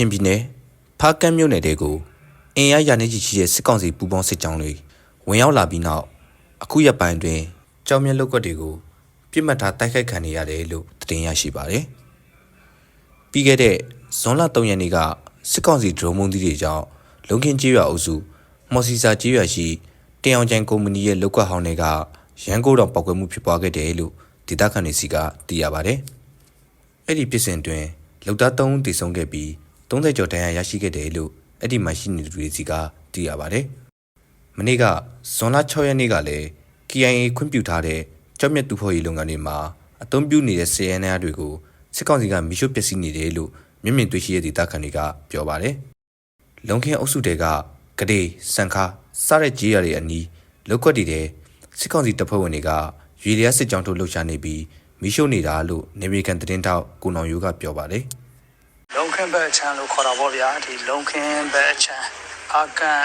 ချင်ပြည်နယ်ဖားကန့်မြို့နယ်တဲကိုအင်အားရာနေကြီးရှိတဲ့စစ်ကောင်စီပူးပေါင်းစစ်ကြောင်းတွေဝင်ရောက်လာပြီးနောက်အခုရက်ပိုင်းတွင်ကြောင်မြက်လုတ်ကွက်တွေကိုပြစ်မှတ်ထားတိုက်ခိုက်ခံနေရတယ်လို့သတင်းရရှိပါတယ်။ပြီးခဲ့တဲ့ဇွန်လ3ရက်နေ့ကစစ်ကောင်စီဒရုန်းမုန်းသီးတွေကြောင့်လုံခင်းကျေးရွာအုပ်စုမော်စီစာကျေးရွာရှိတင်အောင်ကျန်ကုမ္ပဏီရဲ့လုတ်ကွက်ဟောင်းတွေကရန်ကုန်တော်ပောက်ကွဲမှုဖြစ်ပွားခဲ့တယ်လို့ဒေသခံတွေစီကသိရပါတယ်။အဲ့ဒီဖြစ်စဉ်တွင်လောက်သား3ဦးတည်ဆုံခဲ့ပြီး 30ကျော်တန်းရရရှိခဲ့တယ်လို့အဲ့ဒီမှာရှိနေသူတွေစီကသိရပါတယ်။မနေ့ကဇွန်လ6ရက်နေ့ကလည်း KIA ခွင့်ပြုထားတဲ့ကြောက်မြတ်တူဖို့ရေးလုပ်ငန်းတွေမှာအသုံးပြုနေတဲ့ CNR တွေကိုစစ်ကောင်စီကမိရှုပျက်စီးနေတယ်လို့မျက်မြင်တွေ့ရှိတဲ့ဒေသခံတွေကပြောပါတယ်။လုံခင်းအုပ်စုတွေကကဒေးစံခါစတဲ့ကြီးရတွေအနီးလောက်ကွက်တည်တဲ့စစ်ကောင်စီတပ်ဖွဲ့ဝင်တွေကရေလျားစစ်ကြောင်းထုတ်လှုပ်ရှားနေပြီးမိရှုနေတာလို့နေမီကန်သတင်းတောက်ကိုနောင်ယိုကပြောပါတယ်။လုံ ခင်းဘက်အချမ်းလို့ခေါ်တာပေါ့ဗျာဒီလုံခင်းဘက်အချမ်းအာကန်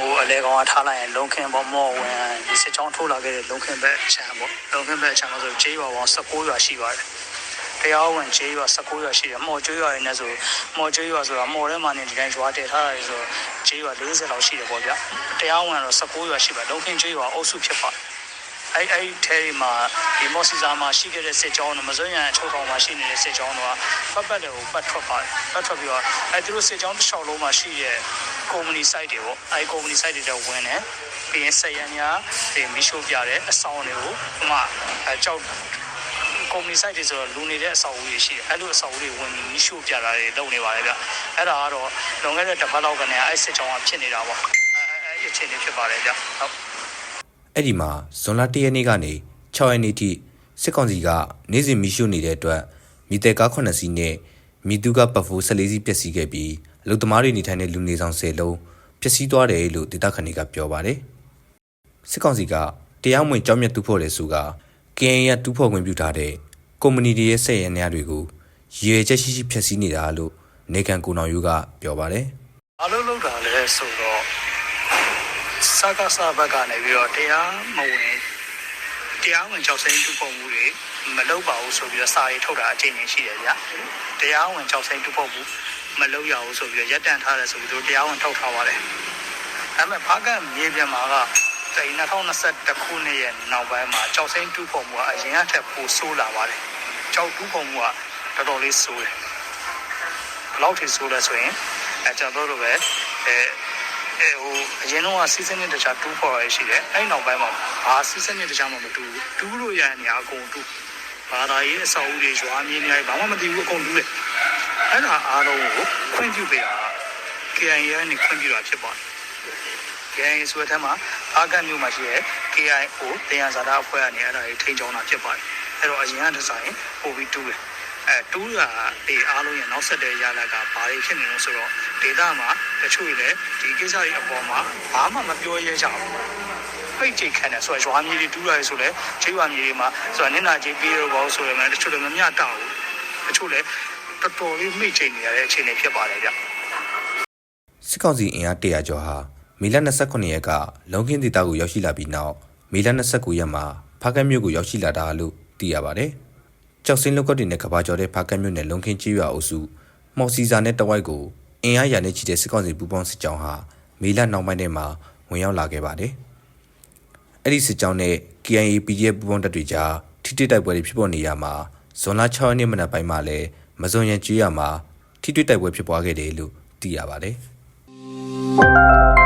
ဟိုအလဲကောင်ကထားလိုက်ရင်လုံခင်းပေါ့မော့ဝင်ဒီစစ်ကြောင်းထိုးလာခဲ့တဲ့လုံခင်းဘက်အချမ်းပေါ့လုံခင်းဘက်အချမ်းလို့ဆိုဂျေးရွာပေါင်း16ရွာရှိပါတယ်တရားဝင်ဂျေးရွာ16ရွာရှိတယ်မော်ကျွေးရွာရင်းနဲ့ဆိုမော်ကျွေးရွာဆိုတာမော်ထဲမှာနေဒီတိုင်းရွာတည်ထားတာလေဆိုဂျေးရွာ40လောက်ရှိတယ်ပေါ့ဗျာတရားဝင်တော့16ရွာရှိပါလုံခင်းဂျေးရွာအုပ်စုဖြစ်ပါတယ် အဲ့အဲ့ထဲမှာဒီမော်စီဇာမှာရှိခဲ့တဲ့စစ်ကြောင်းတို့မစွန်းရန်အချုပ်ထောင်မှာရှိနေတဲ့စစ်ကြောင်းတို့ကပတ်ပတ်တွေကိုပတ်ထွက်ပါတယ်ပတ်ထွက်ပြီးတော့အဲ့သူတို့စစ်ကြောင်းတစ်လျှောက်လုံးမှာရှိတဲ့ company site တွေပေါ့အဲ့ company site တွေတော့ဝင်တယ်ပြီးရင်ဆက်ရန်ညာဒီမီရှိုးပြတယ်အဆောင်တွေကိုဟိုမှာအဲကြောက် company site တွေဆိုတော့လူနေတဲ့အဆောက်အဦတွေရှိတယ်အဲ့လိုအဆောက်အဦတွေဝင်ပြီးမီရှိုးပြတာတွေလုပ်နေပါတယ်ဗျအဲ့ဒါကတော့လွန်ခဲ့တဲ့တစ်ပတ်လောက်ကနေအဲ့စစ်ကြောင်းကဖြစ်နေတာပေါ့အဲ့အဲ့အဲ့အခြေအနေဖြစ်ပါတယ်ဗျဟုတ် အဲ့ဒီမှာဇွန်လ1ရက်နေ့ကနေ6ရက်နေ့ထိစစ်ကောင်စီကနေ့စဉ်မီးရှို့နေတဲ့အတွက်မိတဲကား9စီးနဲ့မိသူကပတ်ဖိုး14စီးပျက်စီးခဲ့ပြီးအလုသမားတွေနေထိုင်တဲ့လူနေဆောင်10လုံးပျက်စီးသွားတယ်လို့ဒေသခံတွေကပြောပါတယ်စစ်ကောင်စီကတရားမဝင်ကြောင်းမြတ်တူဖို့တယ်ဆိုက KN ရတူဖို့ဝင်ပြထားတဲ့ကုမ္ပဏီတွေရဲ့စက်ရန်များတွေကိုရည်ရွယ်ချက်ရှိရှိဖျက်ဆီးနေတာလို့နေကန်ကိုနောင်ယူကပြောပါတယ်အလုံးလုံးတာလဲဆိုတော့ စကားစဘက်ကနေပြီးတော့တရားမဝင်တရားဝင်ကြောက်စိမ့်တူပုံမှုတွေမလုပ်ပါဘူးဆိုပြီးတော့စာရေးထုတ်တာအချိန်ချင်းရှိတယ်ဗျတရားဝင်ကြောက်စိမ့်တူပုံမှုမလုပ်ရဘူးဆိုပြီးတော့ရပ်တန့်ထားတယ်ဆိုပြီးတော့တရားဝင်ထုတ်ထားပါတယ်ဒါပေမဲ့ဘာကမြေပြင်မှာကတိုင်2021ခုနှစ်ရဲ့နောက်ပိုင်းမှာကြောက်စိမ့်တူပုံမှုကအရင်ကထက်ပိုဆိုးလာပါတယ်ကြောက်တူပုံမှုကတော်တော်လေးဆိုးတယ်ဘယ်လောက်ထိဆိုးလဲဆိုရင်အဲကျွန်တော်တို့ပဲအဲ အဲဟိုအရင်တော့စီးစနစ်တခြားတူးပေါ်ရရှိတယ်အဲ့နောက်ပိုင်းမှာဘာစီးစနစ်တခြားမှမတူဘူးတူးလို့ရတဲ့နေရာအကုန်တူးဘာသာရေးအဆောက်အဦတွေရွာမြေနေရာဘာမှမသိဘူးအကုန်တူးတယ်အဲ့ဒါအားလုံးကိုခွင့်ပြုပေးတာ KIA နဲ့ခွင့်ပြုတာဖြစ်ပါတယ် KIA ဆိုတဲ့ထက်မှာအာကတ်မျိုးမှာရှိတဲ့ KIO တရားစာတာအဖွဲ့ကနေအဲ့ဒါကိုထိန်းချောင်းတာဖြစ်ပါတယ်အဲ့တော့အရင်ကတစားရင်ပို့ပြီး တူးတယ်အဲတူးတာဒီအားလုံးရဲ့နောက်ဆက်တဲ့ရလကဘာတွေဖြစ်နေလို့ဆိုတော့ဒေတာမှာတချို့တွေလည်းဒီကိစ္စတွေအပေါ်မှာဘာမှမပြောရဲကြဘူးဖိတ်ချိန်ခံတယ်ဆိုတော့ရွာမြေတွေတူးရတယ်ဆိုလဲချိရွာမြေတွေမှာဆိုတော့နင်နာကြီးပြေးတော့ဘောဆိုရမယ်တချို့လည်းမမျှတောက်ဘူးတချို့လည်းတော်တော်လေးမိတ်ချိန်နေရတဲ့အခြေအနေဖြစ်ပါတယ်ဗျစစ်ကောင်စီအင်အား100ကျော်ဟာမေလ29ရက်ကလုံခင်းဒေသကိုရောက်ရှိလာပြီးနောက်မေလ29ရက်မှာဖားကတ်မြို့ကိုရောက်ရှိလာတာလို့သိရပါတယ်။ ကြောက်စင်းလုတ်ကွက်တွေနဲ့ကဘာကျော်တဲ့ဖားကတ်မြို့နယ်လုံခင်းကျေးရွာအုပ်စုမော်စီစာနဲ့တဝိုက်ကိုအင်အားရာနဲ့ချီတဲ့စစ်ကောင်စီပူးပေါင်းစစ်ကြောင်းဟာမေလနောက်ပိုင်းထဲမှာဝင်ရောက်လာခဲ့ပါတယ်။အဲ့ဒီစစ်ကြောင်းနဲ့ KIA PDF ပူးပေါင်းတပ်တွေကြားထိတိတိုက်ပွဲတွေဖြစ်ပေါ်နေရမှာဇွန်လ6ရက်နေ့မနက်ပိုင်းမှာလည်းမစုံရန်ကျေးရွာမှာထိတွေ့တိုက်ပွဲဖြစ်ပွားခဲ့တယ်လို့သိရပါတယ်။